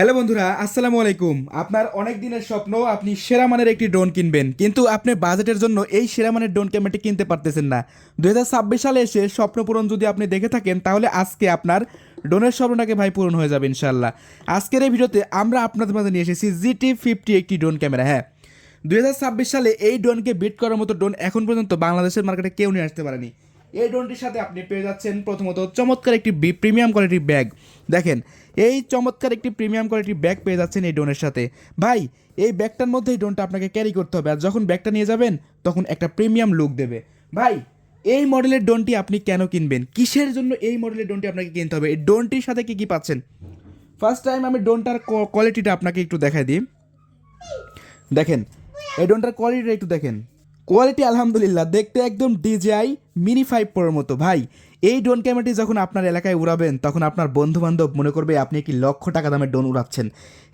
Hello বন্ধুরা, আসসালামু আলাইকুম। আপনার অনেক দিনের স্বপ্ন, আপনি সেরা মানের একটি ড্রোন কিনবেন। কিন্তু আপনি বাজেটের জন্য এই সেরা মানের ড্রোন ক্যামেরাটি কিনতে পারতেছেন না। দুই হাজার ছাব্বিশ সালে এসে স্বপ্নপূরণ যদি আপনি দেখে থাকেন, তাহলে আজকে আপনার ড্রোনের স্বপ্নটাকে ভাই পূরণ হয়ে যাবে ইনশাল্লাহ আজকের এই ভিডিওতে আমরা আপনাদের মাঝে নিয়ে এসেছি জিটি ফিফটি একটি ড্রোন ক্যামেরা হ্যাঁ। দুই হাজার ছাব্বিশ সালে এই ড্রোনকে বিট করার মতো ড্রোন এখন পর্যন্ত বাংলাদেশের মার্কেটে কেউ নিয়ে আসতে পারেনি। এই ড্রোনটির সাথে আপনি পেয়ে যাচ্ছেন প্রথমত চমৎকার একটি প্রিমিয়াম কোয়ালিটির ব্যাগ। দেখেন, এই চমৎকার একটি প্রিমিয়াম কোয়ালিটির ব্যাগ পেয়ে যাচ্ছেন এই ড্রোনের সাথে। ভাই, এই ব্যাগটার মধ্যে এই ড্রোনটা আপনাকে ক্যারি করতে হবে। আর যখন ব্যাগটা নিয়ে যাবেন, তখন একটা প্রিমিয়াম লুক দেবে। ভাই, এই মডেলের ড্রোনটি আপনি কেন কিনবেন? কিসের জন্য এই মডেলের ড্রোনটি আপনাকে কিনতে হবে? এই ড্রোনটির সাথে কী কী পাচ্ছেন? ফার্স্ট টাইম আমি ড্রোনটার কোয়ালিটিটা আপনাকে একটু দেখাই দিই। দেখেন, এই ড্রোনটার কোয়ালিটিটা একটু দেখেন। কোয়ালিটি আলহামদুলিল্লাহ, দেখতে একদম ডিজিআই মিনি ফাইভ প্রোর মতো। ভাই, এই ড্রোন ক্যামেরাটি যখন আপনার এলাকায় উড়াবেন, তখন আপনার বন্ধু বান্ধব মনে করবে আপনি একটি লক্ষ টাকা দামের ড্রোন উড়াচ্ছেন।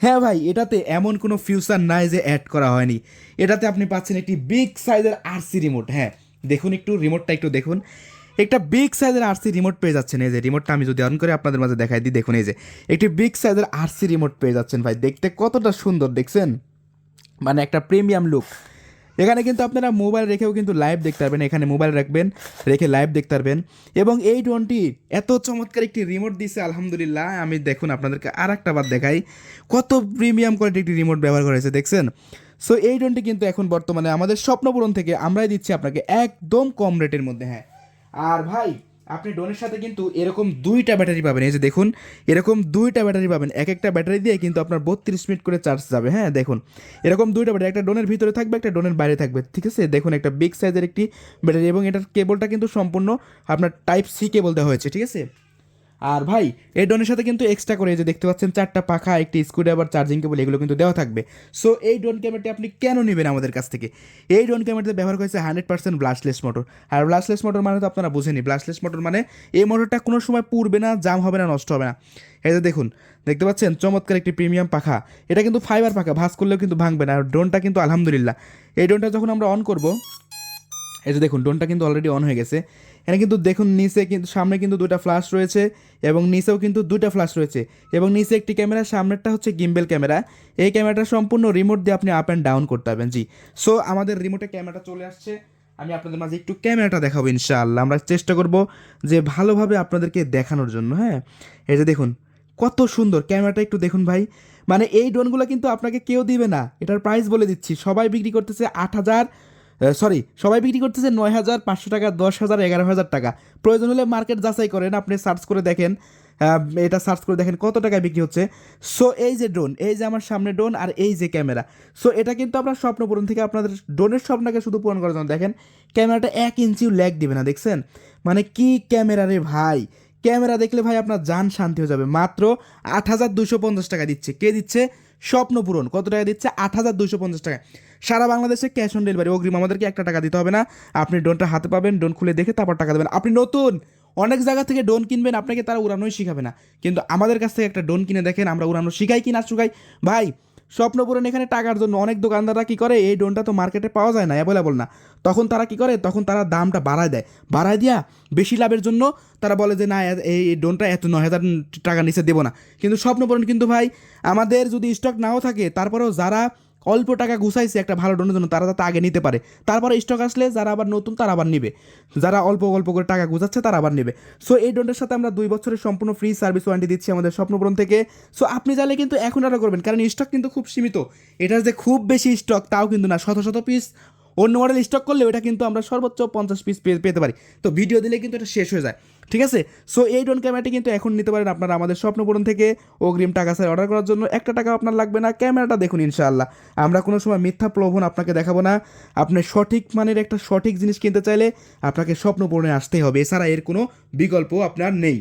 হ্যাঁ ভাই, এটাতে এমন কোনো ফিউচার নাই যে অ্যাড করা হয়নি। এটাতে আপনি পাচ্ছেন একটি বিগ সাইজের আরসি রিমোট হ্যাঁ দেখুন একটু রিমোটটা একটু দেখুন। একটা বিগ সাইজের আরসি রিমোট পেয়ে যাচ্ছেন। এই যে রিমোটটা আমি যদি অন করে আপনাদের মাঝে দেখাই দিই, দেখুন এই যে, একটি বিগ সাইজের আরসি রিমোট পেয়ে যাচ্ছেন ভাই। দেখতে কতটা সুন্দর, দেখছেন? মানে একটা প্রিমিয়াম লুক এখানে কিন্তু আপনারা মোবাইল রেখেও কিন্তু লাইভ দেখতে পারবেন। এখানে মোবাইল রাখবেন, রেখে লাইভ দেখতে পারবেন। এবং এই ড্রোনটি এত চমৎকার একটি রিমোট দিছে, আলহামদুলিল্লাহ। আমি দেখুন আপনাদেরকে আর একটা বার দেখাই। কত প্রিমিয়াম কোয়ালিটি একটি রিমোট ব্যবহার করেছে দেখছেন? সো এই ড্রোনটি কিন্তু এখন বর্তমানে আমাদের স্বপ্নপূরণ থেকে আমরাই দিচ্ছি আপনাকে একদম কম রেটের মধ্যে হ্যাঁ। আর ভাই আপনি ডোনের সাথে কিন্তু এরকম দুইটা ব্যাটারি পাবেন। এই যে দেখুন, এরকম দুইটা ব্যাটারি পাবেন। এক একটা ব্যাটারি দিয়ে কিন্তু আপনার বত্রিশ মিনিট করে চার্জ যাবে। হ্যাঁ দেখুন, এরকম দুইটা ব্যাটারি, একটা ডোনের ভিতরে থাকবে, একটা ডোনের বাইরে থাকবে। ঠিক আছে? দেখুন, একটা বিগ সাইজের একটি ব্যাটারি এবং এটার কেবলটা কিন্তু সম্পূর্ণ আপনার টাইপ সি কেবল দেওয়া হয়েছে। ঠিক আছে? আর ভাই, এই ড্রোনের সাথে কিন্তু এক্সট্রা করে যে দেখতে পাচ্ছেন চারটা পাখা, একটি স্ক্রুড্রাইভার চার্জিং কেবল এগুলো কিন্তু দেওয়া থাকবে। সো এই ড্রোন ক্যামেরাটি আপনি কেন নেবেন আমাদের কাছ থেকে? এই ড্রোন ক্যামেরাতে ব্যবহার করেছে হান্ড্রেড পার্সেন্ট ব্লাস্টলেস মোটর আর ব্লাস্টলেস মোটর মানে তো আপনারা বুঝেনি ব্লাস্টলেস মোটর মানে এই মোটরটা কোনো সময় পুড়বে না জাম হবে না, নষ্ট হবে না। যে দেখুন, দেখতে পাচ্ছেন চমৎকার একটি প্রিমিয়াম পাখা। এটা কিন্তু ফাইবার পাখা ভাস করলেও কিন্তু ভাঙবে না। আর ড্রোনটা কিন্তু আলহামদুলিল্লাহ। এই ড্রোনটা যখন আমরা অন করব এই যে দেখুন ডোনটা কিন্তু অলরেডি অন হয়ে গেছে। এখানে কিন্তু দেখুন, নিচে কিন্তু, সামনে কিন্তু দুটা ফ্ল্যাশ রয়েছে এবং নিচেও কিন্তু দুটা ফ্ল্যাশ রয়েছে এবং নিচে একটি ক্যামেরা সামনেরটা হচ্ছে গিম্বেল ক্যামেরা এই ক্যামেরাটা সম্পূর্ণ রিমোট দিয়ে আপনি আপ অ্যান্ড ডাউন করতে পারবেন, জি। সো আমাদের রিমোটে ক্যামেরাটা চলে আসছে। আমি আপনাদের মাঝে একটু ক্যামেরাটা দেখাবো, ইনশাআল্লাহ। আমরা চেষ্টা করব যে ভালোভাবে আপনাদেরকে দেখানোর জন্য হ্যাঁ? এই যে দেখুন, কত সুন্দর ক্যামেরাটা একটু দেখুন ভাই। মানে এই ড্রোনগুলো কিন্তু আপনাকে কেউ দিবে না। এটার প্রাইস বলে দিচ্ছি। সবাই বিক্রি করতেছে আট হাজার সরি সবাই বিক্রি করতেছে নয় হাজার পাঁচশো টাকা, দশ হাজার, এগারো হাজার টাকা। প্রয়োজন হলে মার্কেট যাচাই করেন, আপনি সার্চ করে দেখেন। এটা সার্চ করে দেখেন কত টাকায় বিক্রি হচ্ছে। সো এই যে ড্রোন এই যে আমার সামনে ড্রোন আর এই যে ক্যামেরা সো এটা কিন্তু আপনার স্বপ্ন পূরণ থেকে আপনাদের ড্রোনের স্বপ্নকে শুধু পূরণ করার জন্য দেখেন। ক্যামেরাটা এক ইঞ্চিও ল্যাগ দিবে না, দেখছেন? মানে কি ক্যামেরা রে ভাই? ক্যামেরা দেখলে ভাই আপনার জান শান্তি হয়ে যাবে। মাত্র আট হাজার দুশো পঞ্চাশ টাকা দিচ্ছে। কে দিচ্ছে? স্বপ্ন পূরণ। কত টাকা দিচ্ছে? আট হাজার দুশো পঞ্চাশ টাকা। সারা বাংলাদেশে ক্যাশ অন ডেলিভারি। অগ্রিম আমাদেরকে একটা টাকা দিতে হবে না। আপনি ড্রোনটা হাতে পাবেন, ড্রোন খুলে দেখে তারপর টাকা দেবেন। আপনি নতুন! অনেক জায়গা থেকে ড্রোন কিনবেন, আপনাকে তারা উড়ানোই শিখাবে না। কিন্তু আমাদের কাছ থেকে একটা ড্রোন কিনে দেখেন, আমরা উড়ানো শিখাই কি না শিখাই ভাই স্বপ্নপূরণ এখানে টাকার জন্য অনেক দোকানদাররা কী করে, এই ড্রোনটা তো মার্কেটে পাওয়া যায় না অ্যাভেলেবল না। তখন তারা কী করে, তখন তারা দামটা বাড়ায় দেয়। বাড়ায় দিয়া বেশি লাভের জন্য তারা বলে যে, না এই ড্রোনটা এত ন হাজার টাকা নিচে দেবো না। কিন্তু স্বপ্নপূরণ কিন্তু ভাই, আমাদের যদি স্টক নাও থাকে, তারপরেও যারা অল্প টাকা গুছাইছে একটা ভালো ডোনের জন্য, তারা যাতে আগে নিতে পারে। তারপরে স্টক আসলে যারা আবার নতুন, তারা আবার নেবে। যারা অল্প অল্প করে টাকা গুছাচ্ছে, তারা আবার নেবে। সো এই ডোনের সাথে আমরা দুই বছরের সম্পূর্ণ ফ্রি সার্ভিস ওয়ারেন্টি দিচ্ছি আমাদের স্বপ্নপূরণ থেকে। সো আপনি চাইলে কিন্তু এখন অর্ডার করবেন, কারণ স্টক কিন্তু খুব সীমিত। এটার যে খুব বেশি স্টক তাও কিন্তু না, শত শত পিস অন্য মডেল স্টক করলে ওটা কিন্তু আমরা সর্বোচ্চ পঞ্চাশ পিস পেতে পারি। তো ভিডিও দিলে কিন্তু এটা শেষ হয়ে যায়। ঠিক আছে? সো এই ড্রোন ক্যামেরাটি কিন্তু এখন নিতে পারেন আপনারা আমাদের স্বপ্নপূরণ থেকে অগ্রিম টাকা স্যার অর্ডার করার জন্য। একটা টাকা আপনার লাগবে না ক্যামেরাটা দেখুন ইনশাআল্লাহ। আমরা কোনো সময় মিথ্যা প্রলোভন আপনাকে দেখাবো না। আপনি সঠিক মানের একটা সঠিক জিনিস কিনতে চাইলে আপনাকে স্বপ্নপূরণে আসতেই হবে। এছাড়া এর কোনো বিকল্প আপনার নেই।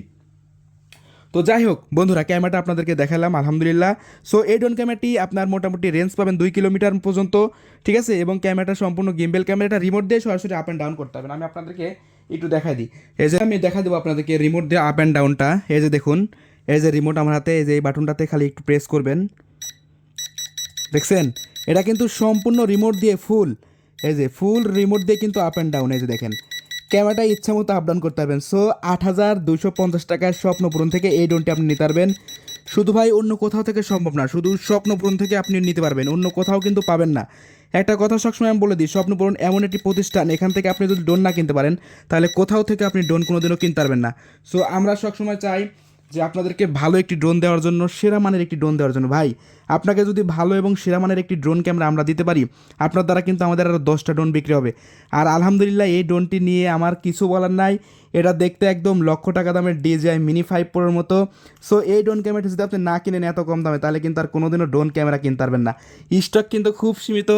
তো যাই হোক বন্ধুরা, ক্যামেরাটা আপনাদেরকে দেখালাম, আলহামদুলিল্লাহ। সো এই ড্রোন ক্যামেরাটি আপনার মোটামুটি রেঞ্জ পাবেন দুই কিলোমিটার পর্যন্ত, ঠিক আছে? এবং ক্যামেরাটা সম্পূর্ণ গিম্বেল ক্যামেরাটা রিমোট দিয়ে সরাসরি আপ অ্যান্ড ডাউন করতে হবে। আমি আপনাদেরকে একটু দেখাই দিই। এই যে আমি দেখা দেবো আপনাদেরকে রিমোট দিয়ে আপ অ্যান্ড ডাউনটা এই যে দেখুন, এই যে রিমোট আমার হাতে, এই যে এই বাটনটাতে খালি একটু প্রেস করবেন। দেখছেন? এটা কিন্তু সম্পূর্ণ রিমোট দিয়ে ফুল এই যে ফুল রিমোট দিয়ে কিন্তু আপ অ্যান্ড ডাউন এই যে দেখেন। ক্যামেরাটা ইচ্ছে মতো আপডাউন করতে পারবেন। সো আট হাজার দুশো পঞ্চাশ টাকার স্বপ্নপূরণ থেকে এই ড্রোনটি আপনি নিতে পারবেন। শুধু ভাই, অন্য কোথাও থেকে সম্ভব না। শুধু স্বপ্নপূরণ থেকে আপনি নিতে পারবেন। অন্য কোথাও কিন্তু পাবেন না। একটা কথা সবসময় আমি বলে দিই, স্বপ্নপূরণ এমন একটি প্রতিষ্ঠান, এখান থেকে আপনি যদি ডোন না কিনতে পারেন, তাহলে কোথাও থেকে আপনি ড্রোন কোনোদিনও কিনতে পারবেন না। সো আমরা সবসময় চাই যে আপনাদেরকে ভালো একটি ড্রোন দেওয়ার জন্য, সেরা মানের একটি ড্রোন দেওয়ার জন্য। ভাই, আপনাকে যদি ভালো এবং সেরা মানের একটি ড্রোন ক্যামেরা আমরা দিতে পারি, আপনার দ্বারা কিন্তু আমাদের আরও দশটা ড্রোন বিক্রি হবে। আর আলহামদুলিল্লাহ, এই ড্রোনটি নিয়ে আমার কিছু বলার নাই। এটা দেখতে একদম লক্ষ টাকা দামের ডিজিআই মিনি ফাইভ প্রোর মতো। সো এই ড্রোন ক্যামেরাটি যদি আপনি না কিনেন এত কম দামে, তাহলে কিন্তু আর কোনোদিনও ড্রোন ক্যামেরা কিনতে পারবেন না। স্টক কিন্তু খুব সীমিত।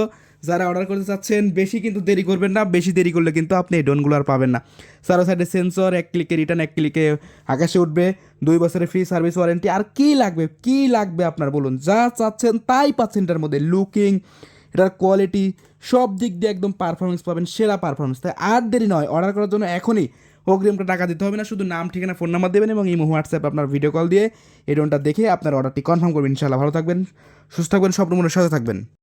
যারা অর্ডার করতে চাচ্ছেন, বেশি কিন্তু দেরি করবেন না, বেশি দেরি করলে কিন্তু আপনি এই ড্রোনগুলো আর পাবেন না। চারো সাইডে সেন্সর এক ক্লিকে রিটার্ন এক ক্লিকে আকাশে উঠবে, দুই বছরের ফ্রি সার্ভিস ওয়ারেন্টি আর কি লাগবে কি লাগবে আপনার বলুন, যা চাচ্ছেন তাই পাচ্ছেন এটার মধ্যে লুকিং এটার কোয়ালিটি সব দিক দিয়ে একদম পারফরমেন্স পাবেন, সেরা পারফরমেন্স তাই আর দেরি নয় অর্ডার করার জন্য এখনই অগ্রিমটা টাকা দিতে হবে না, শুধু নাম, ঠিকানা ফোন নাম্বার দেবেন এবং ইমো, হোয়াটসঅ্যাপ, আপনার ভিডিও কল দিয়ে এই ড্রোনটা দেখে আপনার অর্ডারটি কনফার্ম করবেন। ইনশাআল্লাহ ভালো থাকবেন, সুস্থ থাকবেন, সব স্বপ্নমনের সাথে থাকবেন।